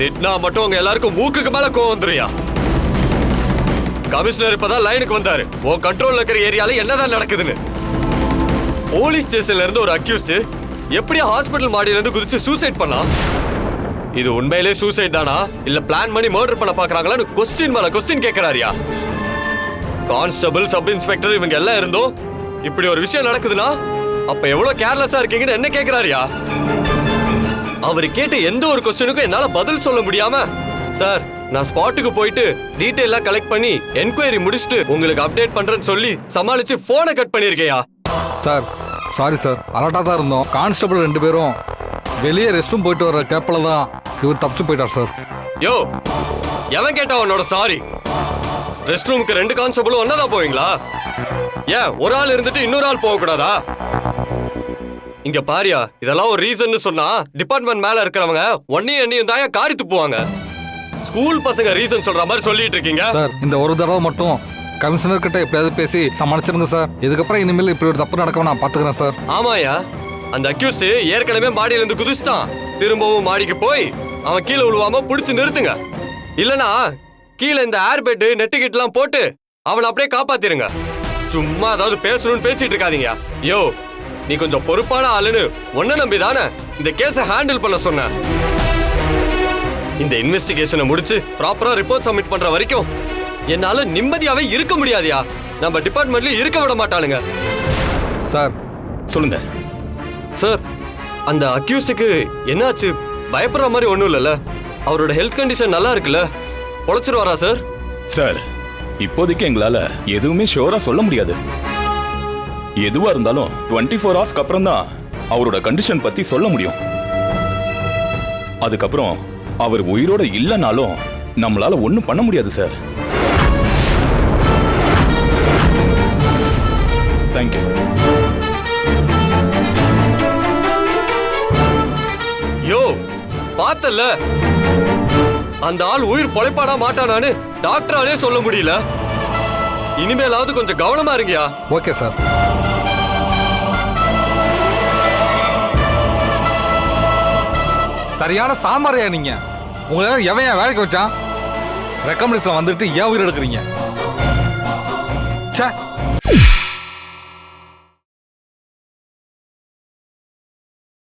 திட்டினா மட்டும் உங்க எல்லாருக்கும் மூக்குக்கு மேல கோவம் வந்துருயா கமிஷனர் இப்பதான் லைனுக்கு வந்தாரு. உன் கண்ட்ரோல் இருக்கிற ஏரியால என்னதான் நடக்குதுன்னு. போலீஸ் ஸ்டேஷன்ல இருந்து ஒரு அக்யூஸ்ட் எப்படி ஹாஸ்பிட்டல் மாடியில இருந்து குதிச்சு சூசைட் பண்ணா? இது உண்மையிலே சூசைட் தானா? இல்ல பிளான் பண்ணி மர்டர் பண்ண பாக்குறாங்களான்னு கொஸ்டின் மேல கொஸ்டின் கேக்குறாருயா? கான்ஸ்டபிள் சப் இன்ஸ்பெக்டர் இவங்க எல்லாம் இருந்தோம் இப்படி ஒரு விஷயம் நடக்குதுன்னா அப்ப எவ்வளவு கேர்லெஸ்ஸா இருக்கீங்கன்னு என்ன கேக்குறாரியா? அவர் கேட்ட எந்த ஒரு கொஸ்டினுக்கும் என்னால பதில் சொல்ல முடியாம சார் நான் ஸ்பாட்டுக்கு போயிட்டு டீட்டெயிலாம் கலெக்ட் பண்ணி என்கொயரி முடிச்சுட்டு உங்களுக்கு அப்டேட் பண்றேன்னு சொல்லி சமாளிச்சு போனை கட் பண்ணிருக்கேயா சார் சாரி சார் அலர்ட்டாக தான் இருந்தோம். கான்ஸ்டபிள் ரெண்டு பேரும் வெளியே ரெஸ்ட் ரூம் போயிட்டு வர கேப்பில் தான் இவர் தப்பிச்சு போயிட்டார் சார் யோ எவன் கேட்டா உன்னோட சாரி ரெஸ்ட் ரூமுக்கு ரெண்டு கான்ஸ்டபிளும் ஒன்னதான் போவீங்களா? ஏன் ஒரு ஆள் இருந்துட்டு இன்னொரு ஆள் போக கூடாதா இங்க பாரியா இதெல்லாம் ஒரு ரீசன் சொன்னா டிபார்ட்மெண்ட் மேல இருக்கிறவங்க ஒன்னையும் எண்ணியும் தாயா காரி துப்புவாங்க ஸ்கூல் பசங்க ரீசன் சொல்ற மாதிரி சொல்லிட்டு இருக்கீங்க. சார் இந்த ஒரு தடவை மட்டும் கமிஷனர் கிட்ட எப்படியாவது பேசி சமாளிச்சிருங்க சார் இதுக்கப்புறம் இனிமேல் இப்படி ஒரு தப்பு நடக்காம நான் பார்த்துக்கிறேன் சார் ஆமாயா அந்த அக்யூஸ்ட் ஏற்கனவே மாடியில இருந்து குதிச்சிட்டான். திரும்பவும் மாடிக்கு போய் அவன் கீழே விழுவாம புடிச்சு நிறுத்துங்க. இல்லனா கீழே இந்த ஏர் பெட் நெட்டு எல்லாம் போட்டு அவனை அப்படியே காப்பாத்திருங்க. சும்மா ஏதாவது பேசணும்னு பேசிட்டு இருக்காதீங்க யோ நீ கொஞ்சம் பொறுப்பான ஆளுன்னு ஒன்ன நம்பி தானே இந்த கேஸை ஹேண்டில் பண்ண சொன்ன. இந்த இன்வெஸ்டிகேஷனை முடிச்சு ப்ராப்பரா ரிப்போர்ட் சப்மிட் பண்ற வரைக்கும் என்னால நிம்மதியாவே இருக்க முடியாதுயா? நம்ம டிபார்ட்மெண்ட்ல இருக்க விட மாட்டானுங்க. சார் சொல்லுங்க. சார் அந்த அக்யூஸ்டுக்கு என்னாச்சு? பயப்படுற மாதிரி ஒன்றும் இல்லைல்ல. அவரோட ஹெல்த் கண்டிஷன் நல்லா இருக்குல்ல? பொழைச்சிருவாரா சார் சார் இப்போதைக்கு எங்களால எதுவுமே ஷோரா சொல்ல முடியாது. எதுவா இருந்தாலும் டுவெண்ட்டி ஃபோர் ஹவர்ஸ்க்கு அப்புறம் தான் அவரோட கண்டிஷன் பத்தி சொல்ல முடியும். அதுக்கப்புறம் அவர் உயிரோட இல்லைனாலும் நம்மளால ஒண்ணும் பண்ண முடியாது சார் தேங்க்யூ யோ பார்த்தல்ல? அந்த ஆள் உயிர் பொழைப்பாடா மாட்டானான்னு டாக்டராலே சொல்ல முடியல. இனிமேலாவது கொஞ்சம் கவனமா இருங்கயா ஓகே சார் சரியான சாம்பாரையா நீங்க? உங்களை எவன் வேலைக்கு வச்சான் ரெக்கமெண்டேஷன் வந்துட்டு ஏன் உயிர் எடுக்கிறீங்க. ச்சே.